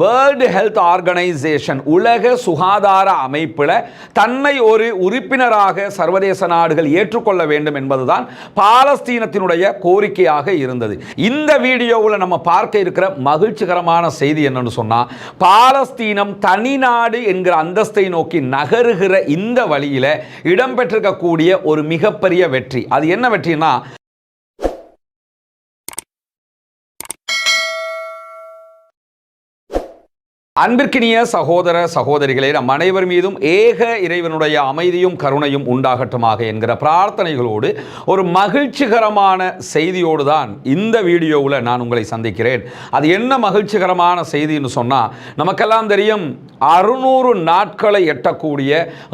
World health organisation உலக சுகாதார அமைப்பில் தன்னை ஒரு உறுப்பினராக சர்வதேச நாடுகள் ஏற்றுக்கொள்ள வேண்டும் என்பதுதான் பாலஸ்தீனத்தினுடைய கோரிக்கையாக இருந்தது. இந்த வீடியோவில் நம்ம பார்க்க இருக்கிற மகிழ்ச்சிகரமான செய்தி என்னன்னு சொன்னால் பாலஸ்தீனம் தனி நாடு என்கிற அந்தஸ்தை நோக்கி நகருகிற இந்த வழியில் இடம்பெற்றிருக்கக்கூடிய ஒரு மிகப்பெரிய வெற்றி. அது என்ன வெற்றினா அன்பிற்கினிய சகோதர சகோதரிகளே நம் அனைவர் மீதும் ஏக இறைவனுடைய அமைதியும் கருணையும் உண்டாகட்டுமாக என்கிற பிரார்த்தனைகளோடு ஒரு மகிழ்ச்சிகரமான செய்தியோடு தான் இந்த வீடியோவில் நான் உங்களை சந்திக்கிறேன். அது என்ன மகிழ்ச்சிகரமான செய்தின்னு சொன்னால் நமக்கெல்லாம் தெரியும் அறுநூறு நாட்களை எட்டக்கூடிய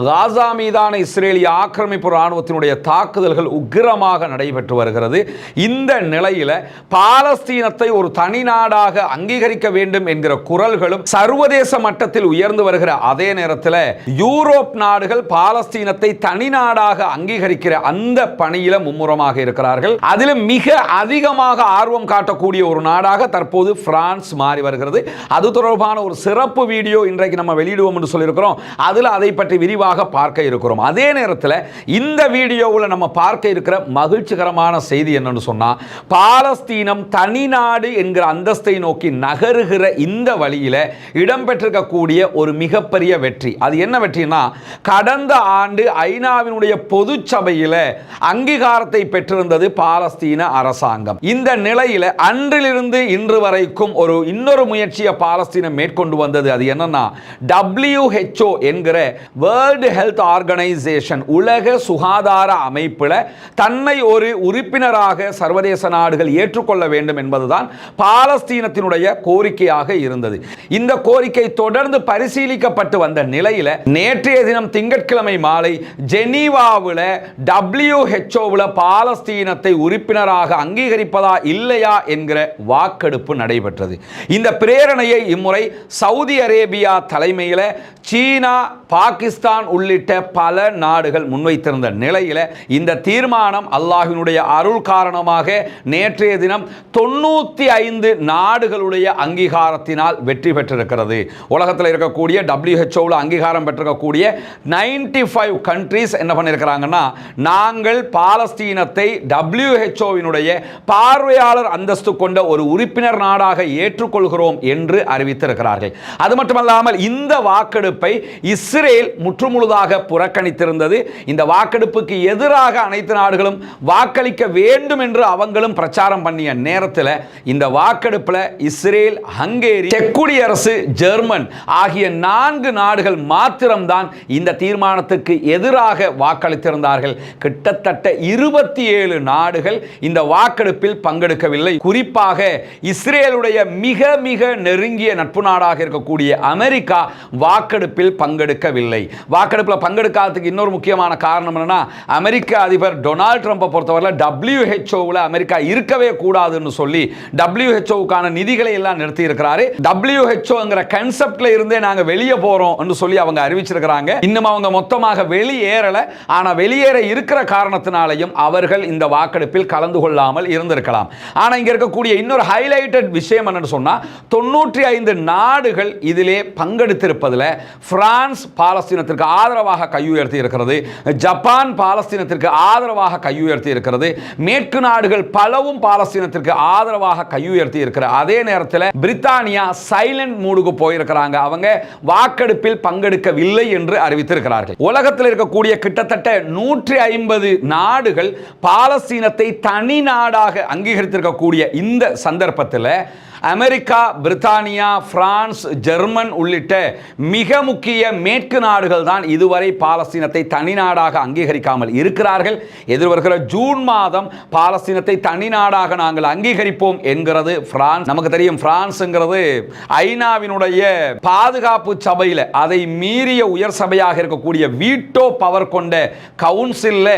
காசா மீதான இஸ்ரேலிய ஆக்கிரமிப்பு இராணுவத்தினுடைய தாக்குதல்கள் உக்கிரமாக நடைபெற்று வருகிறது. இந்த நிலையில் பாலஸ்தீனத்தை ஒரு தனி நாடாக அங்கீகரிக்க வேண்டும் என்கிற குரல்களும் சர்வதேச மட்டத்தில் உயர்ந்து வருகிற அதே நேரத்தில் யூரோப் நாடுகள் பாலஸ்தீனத்தை தனி நாடாக அங்கீகரிக்கிற அந்த பணியில மும்முரமாக இருக்கிறார்கள். அதிலும் மிக அதிகமாக ஆர்வம் காட்டக்கூடிய ஒரு நாடாக தற்போது பிரான்ஸ் மாறி வருகிறது. அது தொடர்பான ஒரு சிறப்பு வீடியோ இன்றைக்கு நம்ம வெளியிடுவோம் என்று சொல்லியிருக்கிறோம். அதில் அதை பற்றி விரிவாக பார்க்க இருக்கிறோம். அதே நேரத்தில் இந்த வீடியோவில் நம்ம பார்க்க இருக்கிற மகிழ்ச்சிகரமான செய்தி என்னன்னு சொன்னால் பாலஸ்தீனம் தனி நாடு என்கிற அந்தஸ்தை நோக்கி நகருகிற இந்த வழியில் இடம்பெற்றிருக்கக்கூடிய ஒரு மிகப்பெரிய வெற்றி. அது என்ன வெற்றினா கடந்த ஆண்டு ஐநாவினுடைய பொது சபையில் அங்கீகாரத்தை பெற்றிருந்தது பாலஸ்தீன அரசாங்கம். இந்த நிலையில் அன்றிலிருந்து இன்று வரைக்கும் ஒரு இன்னொரு முயற்சியை பாலஸ்தீனம் மேற்கொண்டு வந்தது. அது என்னன்னா டபிள்யூஹெச்ஓ என்கிற வேர்ல்டு ஹெல்த் ஆர்கனைசேஷன் உலக சுகாதார அமைப்பில் தன்னை ஒரு உறுப்பினராக சர்வதேச நாடுகள் ஏற்றுக்கொள்ள வேண்டும் என்பதுதான் பாலஸ்தீனத்தினுடைய கோரிக்கையாக இருந்தது. இந்த கோரிக்கை தொடர்ந்து பரிசீலிக்கப்பட்டு வந்த நிலையில் நேற்றைய தினம் திங்கட்கிழமை மாலை ஜெனீவாவில் டபிள்யூஹெச்ஓவில் பாலஸ்தீனத்தை உறுப்பினராக அங்கீகரிப்பதா இல்லையா என்கிற வாக்கெடுப்பு நடைபெற்றது. இந்த பிரேரணையை இம்முறை சவுதி அரேபியா தலைமையில் சீனா பாகிஸ்தான் உள்ளிட்ட பல நாடுகள் முன்வைத்திருந்த நிலையில் இந்த தீர்மானம் அல்லாஹினுடைய அருள் காரணமாக நேற்றைய தினம் தொண்ணூற்றி ஐந்து நாடுகளுடைய அங்கீகாரத்தினால் வெற்றி பெற்றிருக்கிறது. உலகத்தில் இருக்கக்கூடிய டபிள்யூஹெச்ஓவில் அங்கீகாரம் பெற்றிருக்கக்கூடிய நைன்டி ஃபைவ் கண்ட்ரீஸ் என்ன பண்ணியிருக்கிறாங்கன்னா நாங்கள் பாலஸ்தீனத்தை டபிள்யூஹெச்ஓவினுடைய பார்வையாளர் அந்தஸ்து கொண்ட ஒரு உறுப்பினர் நாடாக ஏற்றுக்கொள்கிறோம் என்று அறிவித்திருக்கிறார்கள். அது மட்டுமல்லாமல் இந்த வாக்கெடுப்பை இஸ்ரேல் முற்றுமுழுதாக புறக்கணித்திருந்தது. இந்த வாக்கெடுப்புக்கு எதிராக அனைத்து நாடுகளும் வாக்களிக்க வேண்டும் என்று அவங்களும் பிரச்சாரம் பண்ணிய நேரத்தில் இந்த வாக்கெடுப்பில் இஸ்ரேல் ஹங்கேரி செக் குடியரசு ஜெர்மன் ஆகிய நான்கு நாடுகள் மாத்திரம்தான் இந்த தீர்மானத்துக்கு எதிராக வாக்களித்திருந்தார்கள். கிட்டத்தட்ட இருபத்தி ஏழு நாடுகள் இந்த வாக்கெடுப்பில் பங்கெடுக்கவில்லை. குறிப்பாக இஸ்ரேலுடைய மிக மிக நெருங்கிய நட்பு நாடாக இருக்கக்கூடிய அமெரிக்கா அமெரிக்கா வாக்கெடுப்பில் பங்கெடுக்கவில்லை. வாக்கெடுப்பில் பங்கெடுக்காததுக்கு இன்னொரு முக்கியமான காரணம் என்னன்னா அமெரிக்க அதிபர் டொனால்ட் ட்ரம்ப்பை பொறுத்தவரையில் டபிள்யூஹெச்ஓவில் அமெரிக்கா இருக்கவே கூடாதுன்னு சொல்லி டபிள்யூஹெச்ஓவுக்கான நிதிகளை எல்லாம் நிறுத்தி இருக்கிறாரு டபிள்யூஹெச்ஓங்கிற கன்செப்ட்ல இருந்தே நாங்க வெளியே போறோம் சொல்லி அவங்க அறிவிச்சிருக்கிறாங்க. இன்னும் அவங்க மொத்தமாக வெளியேறல. ஆனா வெளியேற இருக்கிற காரணத்தினாலையும் அவர்கள் இந்த வாக்கெடுப்பில் கலந்து கொள்ளாமல் இருந்திருக்கலாம். ஆனா இங்க இருக்கக்கூடிய இன்னொரு ஹைலைட்டட் விஷயம் என்னன்னு சொன்னா தொண்ணூற்றி ஐந்து நாடுகள் இதிலே பங்கு பங்கெடுத்திருப்பதில் பிரான்ஸ் பாலஸ்தீனத்திற்கு ஆதரவாக கையுயர்த்தி இருக்கிறது. ஜப்பான் பாலஸ்தீனத்திற்கு ஆதரவாக கையுயர்த்தி இருக்கிறது. மேற்கு நாடுகள் பலவும் பாலஸ்தீனத்திற்கு ஆதரவாக கையுயர்த்தி இருக்கிற அதே நேரத்தில் பிரித்தானியா சைலண்ட் மூடுக்கு போயிருக்கிறாங்க. அவங்க வாக்கெடுப்பில் பங்கெடுக்கவில்லை என்று அறிவித்திருக்கிறார்கள். உலகத்தில் இருக்கக்கூடிய கிட்டத்தட்ட நூற்றி ஐம்பது நாடுகள் பாலஸ்தீனத்தை தனி நாடாக அங்கீகரித்திருக்கக்கூடிய இந்த சந்தர்ப்பத்தில் அமெரிக்கா பிரித்தானியா பிரான்ஸ் ஜெர்மன் உள்ளிட்ட மிக முக்கிய மேற்கு நாடுகள் தான் இதுவரை பாலஸ்தீனத்தை தனி நாடாக அங்கீகரிக்காமல் இருக்கிறார்கள். எதிர்வருகிற ஜூன் மாதம் பாலஸ்தீனத்தை தனி நாடாக நாங்கள் அங்கீகரிப்போம் என்கிறது பிரான்ஸ். நமக்கு தெரியும் பிரான்ஸ்ங்கிறது ஐநாவினுடைய பாதுகாப்பு சபையில் அதை மீறிய உயர் சபையாக இருக்கக்கூடிய வீட்டோ பவர் கொண்ட கவுன்சிலில்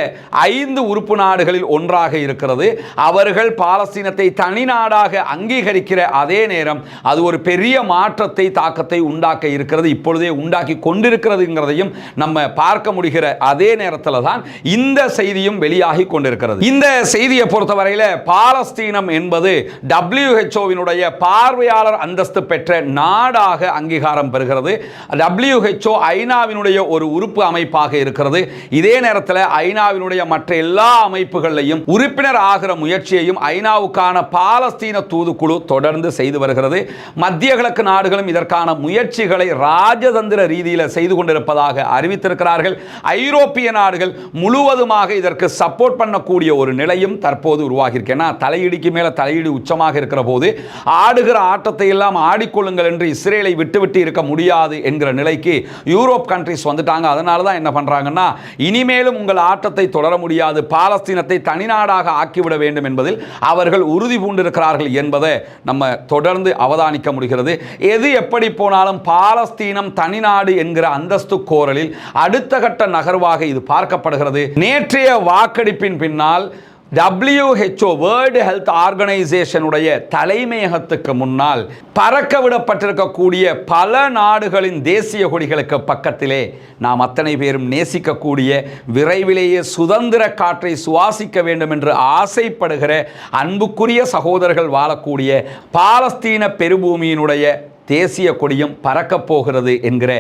ஐந்து உறுப்பு நாடுகளில் ஒன்றாக இருக்கிறது. அவர்கள் பாலஸ்தீனத்தை தனி நாடாக அங்கீகரிக்கிற அதே நேரம் அது ஒரு பெரிய மாற்றத்தை தாக்கத்தை உண்டாக்க இருக்கிறது இப்பொழுதே உண்டாக்கி கொண்டிருக்கிறதுங்கிறதையும் நம்ம பார்க்க முடிகிற அதே நேரத்தில் தான் இந்த செய்தியும் வெளியாகி கொண்டிருக்கிறது. இந்த செய்தியை பொறுத்தவரையில் பாலஸ்தீனம் என்பது டபிள்யூஹெச்ஓவினுடைய பார்வையாளர் அந்தஸ்து பெற்ற நாடாக அங்கீகாரம் பெறுகிறது. டபிள்யூஹெச்ஓ ஐநாவினுடைய ஒரு உறுப்பு அமைப்பாக இருக்கிறது. இதே நேரத்தில் ஐநாவினுடைய மற்ற எல்லா அமைப்புகளையும் உறுப்பினர் ஆகிற முயற்சியையும் ஐநாவுக்கான பாலஸ்தீன தூதுக்குழு தொடர்ந்து தொடர்ந்து செய்து வருகிறது. மத்திய கிழக்கு நாடுகளும் இதற்கான முயற்சிகளை ராஜதந்திர ரீதியில் செய்து கொண்டிருப்பதாக அறிவித்திருக்கிறார்கள். ஐரோப்பிய நாடுகள் முழுவதுமாக இதற்கு சப்போர்ட் பண்ணக்கூடிய ஒரு நிலையும் தற்போது உருவாகியிருக்கு. ஏன்னா தலையீடுக்கு மேலே தலையீடு உச்சமாக இருக்கிற போது ஆடுகிற ஆட்டத்தை எல்லாம் ஆடிக்கொள்ளுங்கள் என்று இஸ்ரேலை விட்டுவிட்டு இருக்க முடியாது என்கிற நிலைக்கு யூரோப் கண்ட்ரிஸ் வந்துட்டாங்க. அதனால தான் என்ன பண்ணுறாங்கன்னா இனிமேலும் உங்கள் ஆட்டத்தை தொடர முடியாது. பாலஸ்தீனத்தை தனிநாடாக ஆக்கிவிட வேண்டும் என்பதில் அவர்கள் உறுதி பூண்டிருக்கிறார்கள் என்பதை நம்ம தொடர்ந்து அவதானிக்க முடிகிறது. எது எப்படி போனாலும் பாலஸ்தீனம் தனிநாடு என்கிற அந்தஸ்து கோரலில் அடுத்த கட்ட நகர்வாக இது பார்க்கப்படுகிறது. நேற்றைய வாக்கெடுப்பின் பின்னால் டபிள்யூஹெச்ஓ வேர்ல்டு ஹெல்த் ஆர்கனைசேஷனுடைய தலைமையகத்துக்கு முன்னால் பறக்க விடப்பட்டிருக்கக்கூடிய பல நாடுகளின் தேசிய கொடிகளுக்கு பக்கத்திலே நாம் அத்தனை பேரும் நேசிக்கக்கூடிய விரைவிலேயே சுதந்திர காற்றை சுவாசிக்க வேண்டும் என்று ஆசைப்படுகிற அன்புக்குரிய சகோதரர்கள் வாழக்கூடிய பாலஸ்தீன பெருபூமியினுடைய தேசிய கொடியும் பறக்கப் போகிறது என்கிற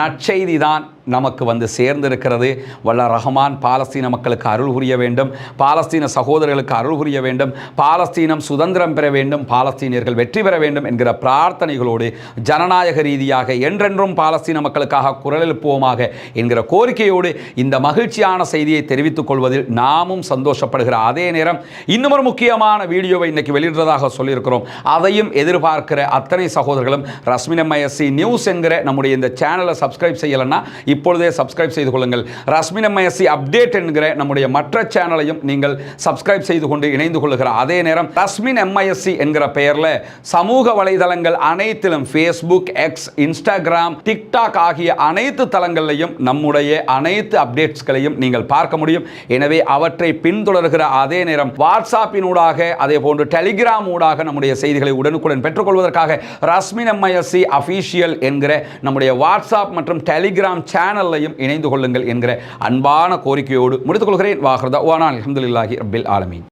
நற்செய்தி தான் நமக்கு வந்து சேர்ந்திருக்கிறது. வல்ல ரஹ்மான் பாலஸ்தீன மக்களுக்கு அருள் புரிய வேண்டும். பாலஸ்தீன சகோதரர்களுக்கு அருள் புரிய வேண்டும். பாலஸ்தீனம் சுதந்திரம் பெற வேண்டும். பாலஸ்தீனியர்கள் வெற்றி பெற வேண்டும் என்கிற பிரார்த்தனைகளோடு ஜனநாயக ரீதியாக என்றென்றும் பாலஸ்தீன மக்களுக்காக குரல் எழுப்புவோமாக என்கிற கோரிக்கையோடு இந்த மகிழ்ச்சியான செய்தியை தெரிவித்துக் கொள்வதில் நாமும் சந்தோஷப்படுகிற அதே நேரம் இன்னும் ஒரு முக்கியமான வீடியோவை இன்னைக்கு வெளியிடுறதாக சொல்லியிருக்கிறோம். அதையும் எதிர்பார்க்கிற அத்தனை சகோதரர்களும் ரஸ்மின் எம்ஐஎஸ்சி நியூஸ் என்கிற நம்முடைய இந்த சேனலை சப்ஸ்கிரைப் செய்யலைன்னா இப்பொழுதே சப்ஸ்கிரைப் செய்து கொள்ளுங்கள். ரஸ்மின் எம்ஐஎஸ்சி அப்டேட் என்கிற நம்முடைய மற்ற சேனலையும் நீங்கள் சப்ஸ்கிரைப் செய்து கொண்டு இணைந்து கொள்ளுகிற அதே நேரம் ரஸ்மின் எம்ஐஎஸ்சி என்கிற பெயரில் சமூக வலைதளங்கள் அனைத்திலும் ஃபேஸ்புக் எக்ஸ் இன்ஸ்டாகிராம் டிக்டாக் ஆகிய அனைத்து தளங்களையும் நம்முடைய அனைத்து அப்டேட்ஸ்களையும் நீங்கள் பார்க்க முடியும். எனவே அவற்றை பின்தொடர்கிற அதே நேரம் வாட்ஸ்அப்பினூடாக அதே போன்று டெலிகிராம் ஊடாக நம்முடைய செய்திகளை உடனுக்குடன் பெற்றுக்கொள்வதற்காக ரஸ்மின் எம்ஐஎஸ்சி அஃபீஷியல் என்கிற நம்முடைய வாட்ஸ்அப் மற்றும் டெலிகிராம் சேனல்லையும் இணைந்து கொள்ளுங்கள் என்கிற அன்பான கோரிக்கையோடு முடித்துக் கொள்கிறேன். வாஹ்ரதா. வானா ரபில் ஆலமீன்.